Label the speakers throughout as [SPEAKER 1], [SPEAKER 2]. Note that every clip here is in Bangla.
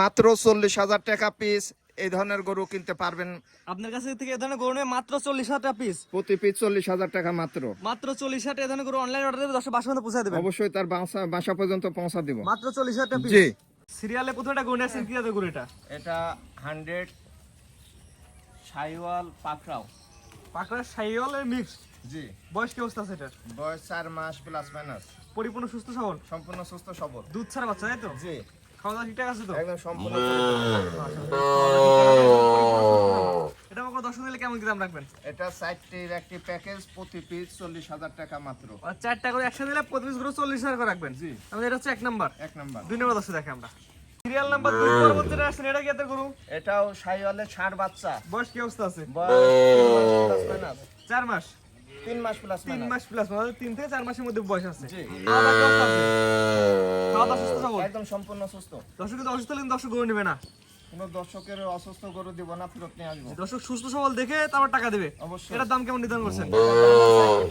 [SPEAKER 1] মাত্র চল্লিশ হাজার টাকা পিস এই ধরনের গরু কিনতে পারবেন।
[SPEAKER 2] আপনার কাছে থেকে এ ধরনের গরু নেবে মাত্র চল্লিশ হাজার পিস
[SPEAKER 1] প্রতি পিস চল্লিশ হাজার টাকা মাত্র।
[SPEAKER 2] মাত্র চল্লিশ হাজার টাকা এ ধরনের গরু অনলাইন অর্ডার দেবে দশ বাসা পৌঁছে দেবে
[SPEAKER 1] অবশ্যই তার বাসা বাসা পর্যন্ত পৌঁছা দিব।
[SPEAKER 2] মাত্র চল্লিশ হাজার পিস
[SPEAKER 1] জি।
[SPEAKER 2] সিরিয়ালে প্রথমটা গরু নিয়ে আসছেন কি জাতের গরু এটা?
[SPEAKER 1] এটা হান্ড্রেড সাইওয়াল পাকড়াও।
[SPEAKER 2] পাকড়া সাইওয়ালের মিক্স
[SPEAKER 1] জি।
[SPEAKER 2] বয়স কি অবস্থা আছে এটার?
[SPEAKER 1] বয়স চার মাস প্লাস মাইনাস
[SPEAKER 2] পরিপূর্ণ সুস্থ সবল?
[SPEAKER 1] সম্পূর্ণ সুস্থ সবল।
[SPEAKER 2] দুধ ছাড়া বাচ্চা তাই তো?
[SPEAKER 1] জি।
[SPEAKER 2] খাওয়া ঠিকঠাক আছে তো?
[SPEAKER 1] একদম সম্পূর্ণ
[SPEAKER 2] এটা আমার দশ দিলে কেমন দাম রাখবেন?
[SPEAKER 1] এটা সাইটটির একটি প্যাকেজ প্রতি পিস চল্লিশ হাজার টাকা মাত্র।
[SPEAKER 2] আর চারটা করে একসাথে দিলে প্রতি পিস করে চল্লিশ হাজার করে রাখবেন?
[SPEAKER 1] জি।
[SPEAKER 2] আমাদের এটা হচ্ছে এক নাম্বার।
[SPEAKER 1] এক নাম্বার।
[SPEAKER 2] দুই নম্বর দশে দেখে আমরা। সিরিয়াল নাম্বার দুই আসছেন এটা কি এত
[SPEAKER 1] এটাও সাইওয়ালের ষাট বাচ্চা।
[SPEAKER 2] বয়স কি অবস্থা আছে?
[SPEAKER 1] বয়স।
[SPEAKER 2] চার মাস।
[SPEAKER 1] তিন মাস প্লাস
[SPEAKER 2] তিন মাস প্লাস মানে তিন থেকে চার মাসের মধ্যে বয়স আছে। খাওয়া দাওয়া সুস্থ সবল।
[SPEAKER 1] একদম সম্পূর্ণ সুস্থ।
[SPEAKER 2] দর্শক কিন্তু অসুস্থ হলে দর্শক গরু নেবে না।
[SPEAKER 1] কোনো দর্শকের অসুস্থ গরু দিব না ফেরত নিয়ে আসব।
[SPEAKER 2] দর্শক সুস্থ সবল দেখে তারপর টাকা দেবে।
[SPEAKER 1] অবশ্যই।
[SPEAKER 2] এটার দাম কেমন নির্ধারণ করছেন?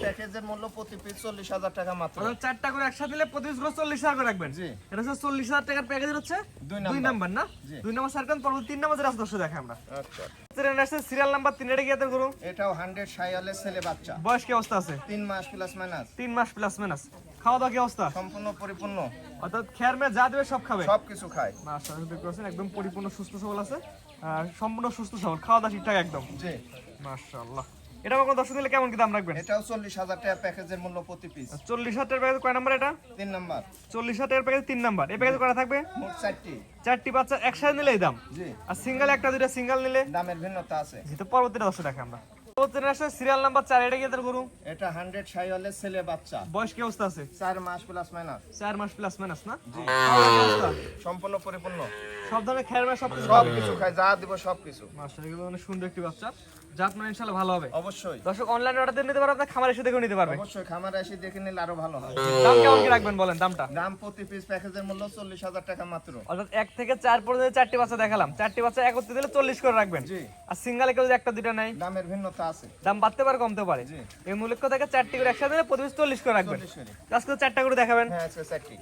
[SPEAKER 1] প্যাকেজের মূল্য প্রতি পিস চল্লিশ হাজার টাকা মাত্র।
[SPEAKER 2] অর্থাৎ চারটা করে একসাথে দিলে প্রতি পিস করে চল্লিশ হাজার করে রাখবেন।
[SPEAKER 1] জি।
[SPEAKER 2] এটা হচ্ছে চল্লিশ হাজার টাকার প্যাকেজ হচ্ছে
[SPEAKER 1] দুই নাম্বার।
[SPEAKER 2] না? দুই নাম্বার সার্কেল পরবর্তী তিন নাম্বার আছে দর্শক দেখে আমরা।
[SPEAKER 1] আচ্ছা।
[SPEAKER 2] সিরিয়াল নাম্বার তিন এটা গিয়ে করুন?
[SPEAKER 1] এটাও হান্ড্রেড সাইওয়ালের ছেলে বাচ্চা।
[SPEAKER 2] বয়স কি অবস্থা আছে?
[SPEAKER 1] তিন মাস প্লাস মাইনাস
[SPEAKER 2] তিন মাস প্লাস মাইনাস খাওয়া দাওয়া কি অবস্থা?
[SPEAKER 1] সম্পূর্ণ পরিপূর্ণ।
[SPEAKER 2] অর্থাৎ খেয়ার যা দেবে সব খাবে?
[SPEAKER 1] সব কিছু খায়।
[SPEAKER 2] মাশাআল্লাহ দেখতে পাচ্ছেন একদম পরিপূর্ণ সুস্থ সবল আছে। আর সম্পূর্ণ সুস্থ সবল খাওয়া দাওয়া ঠিকঠাক একদম।
[SPEAKER 1] জি।
[SPEAKER 2] মাশাআল্লাহ। এটা আমার দর্শক দিলে কেমন কি দাম রাখবেন?
[SPEAKER 1] এটাও চল্লিশ হাজার টাকা প্যাকেজের মূল্য প্রতি পিস
[SPEAKER 2] চল্লিশ হাজার টাকার প্যাকেজ কয় নাম্বার এটা?
[SPEAKER 1] তিন নাম্বার।
[SPEAKER 2] চল্লিশ হাজার টাকার প্যাকেজ তিন নাম্বার। এই প্যাকেজ করা থাকবে?
[SPEAKER 1] মোট চারটি।
[SPEAKER 2] চারটি বাচ্চা একসাথে নিলে এই দাম?
[SPEAKER 1] জি।
[SPEAKER 2] আর সিঙ্গেল একটা দুইটা সিঙ্গেল নিলে?
[SPEAKER 1] দামের ভিন্নতা আছে।
[SPEAKER 2] যেহেতু পরবর্তীটা দর্শক দেখে আমরা। সিরিয়াল নাম্বার চার এটা গিয়ে গরু?
[SPEAKER 1] এটা হান্ড্রেড সাইওয়ালের ছেলে বাচ্চা।
[SPEAKER 2] বয়স কি অবস্থা আছে?
[SPEAKER 1] চার মাস প্লাস মাইনাস
[SPEAKER 2] চার মাস প্লাস মাইনাস না?
[SPEAKER 1] জি।
[SPEAKER 2] কি?
[SPEAKER 1] সম্পূর্ণ পরিপূর্ণ।
[SPEAKER 2] সব ধরনের খেয়ার সব কিছু
[SPEAKER 1] খায় যা দিব সব কিছু
[SPEAKER 2] মাশাআল্লাহ এগুলো অনেক সুন্দর একটি বাচ্চা। জাত মানে ইনশাআল্লাহ ভালো হবে।
[SPEAKER 1] অবশ্যই।
[SPEAKER 2] দর্শক অনলাইন অর্ডার দিয়ে নিতে পারবে খামার এসে দেখেও নিতে পারবে
[SPEAKER 1] অবশ্যই খামারে এসে দেখে নিলে আরও ভালো হয়।
[SPEAKER 2] দাম কেমন কি রাখবেন বলেন দামটা?
[SPEAKER 1] দাম প্রতি পিস প্যাকেজের মূল্য চল্লিশ হাজার টাকা মাত্র।
[SPEAKER 2] অর্থাৎ এক থেকে চার পর্যন্ত চারটি বাচ্চা দেখালাম। চারটি বাচ্চা একত্রে দিলে চল্লিশ করে রাখবেন।
[SPEAKER 1] জি।
[SPEAKER 2] আর সিঙ্গালে কেউ একটা দুইটা নাই
[SPEAKER 1] দামের ভিন্নতা আছে।
[SPEAKER 2] দাম বাড়তে পারে কমতে পারে।
[SPEAKER 1] জি।
[SPEAKER 2] এই মূল্য থেকে চারটি করে একসাথে দিলে প্রতি পিস চল্লিশ করে রাখবেন। আজকে চারটা করে দেখাবেন।
[SPEAKER 1] হ্যাঁ আজকে চারটি।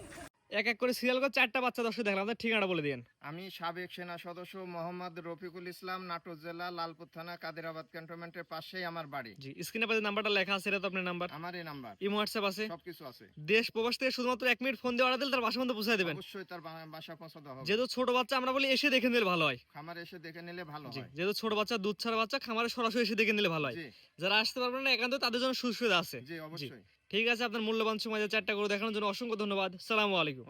[SPEAKER 2] এক এক করে সিরিয়াল করে চারটা বাচ্চা দর্শক দেখলাম আপনার ঠিকানা বলে দিন
[SPEAKER 1] আমি সাবেক সেনা সদস্য মোহাম্মদ রফিকুল ইসলাম নাটোর জেলা লালপুর থানা কাদিরাবাদ ক্যান্টনমেন্টের পাশেই আমার বাড়ি।
[SPEAKER 2] জি স্ক্রিনে পাশে নাম্বারটা লেখা আছে এটা তো আপনার নাম্বার
[SPEAKER 1] আমার এই নাম্বার
[SPEAKER 2] ইমো হোয়াটসঅ্যাপ আছে।
[SPEAKER 1] সবকিছু আছে।
[SPEAKER 2] দেশ প্রবাস থেকে শুধুমাত্র এক মিনিট ফোন দিয়ে অর্ডার দিলে তার বাসা মধ্যে পৌঁছে দেবেন।
[SPEAKER 1] অবশ্যই তার বাসা পছন্দ হবে।
[SPEAKER 2] যেহেতু ছোট বাচ্চা আমরা বলি এসে দেখে নিলে ভালো হয়।
[SPEAKER 1] খামারে এসে দেখে নিলে ভালো হয়।
[SPEAKER 2] যেহেতু ছোট বাচ্চা দুধ ছাড়া বাচ্চা খামারে সরাসরি এসে দেখে নিলে ভালো হয়। যারা আসতে পারবেন না একান্ত তাদের জন্য সুবিধা আছে।
[SPEAKER 1] জি। অবশ্যই।
[SPEAKER 2] ঠিক আছে আপনার মূল্যবান সময় চারটা করে দেখানোর জন্য অসংখ্য ধন্যবাদ। সালামু আলাইকুম।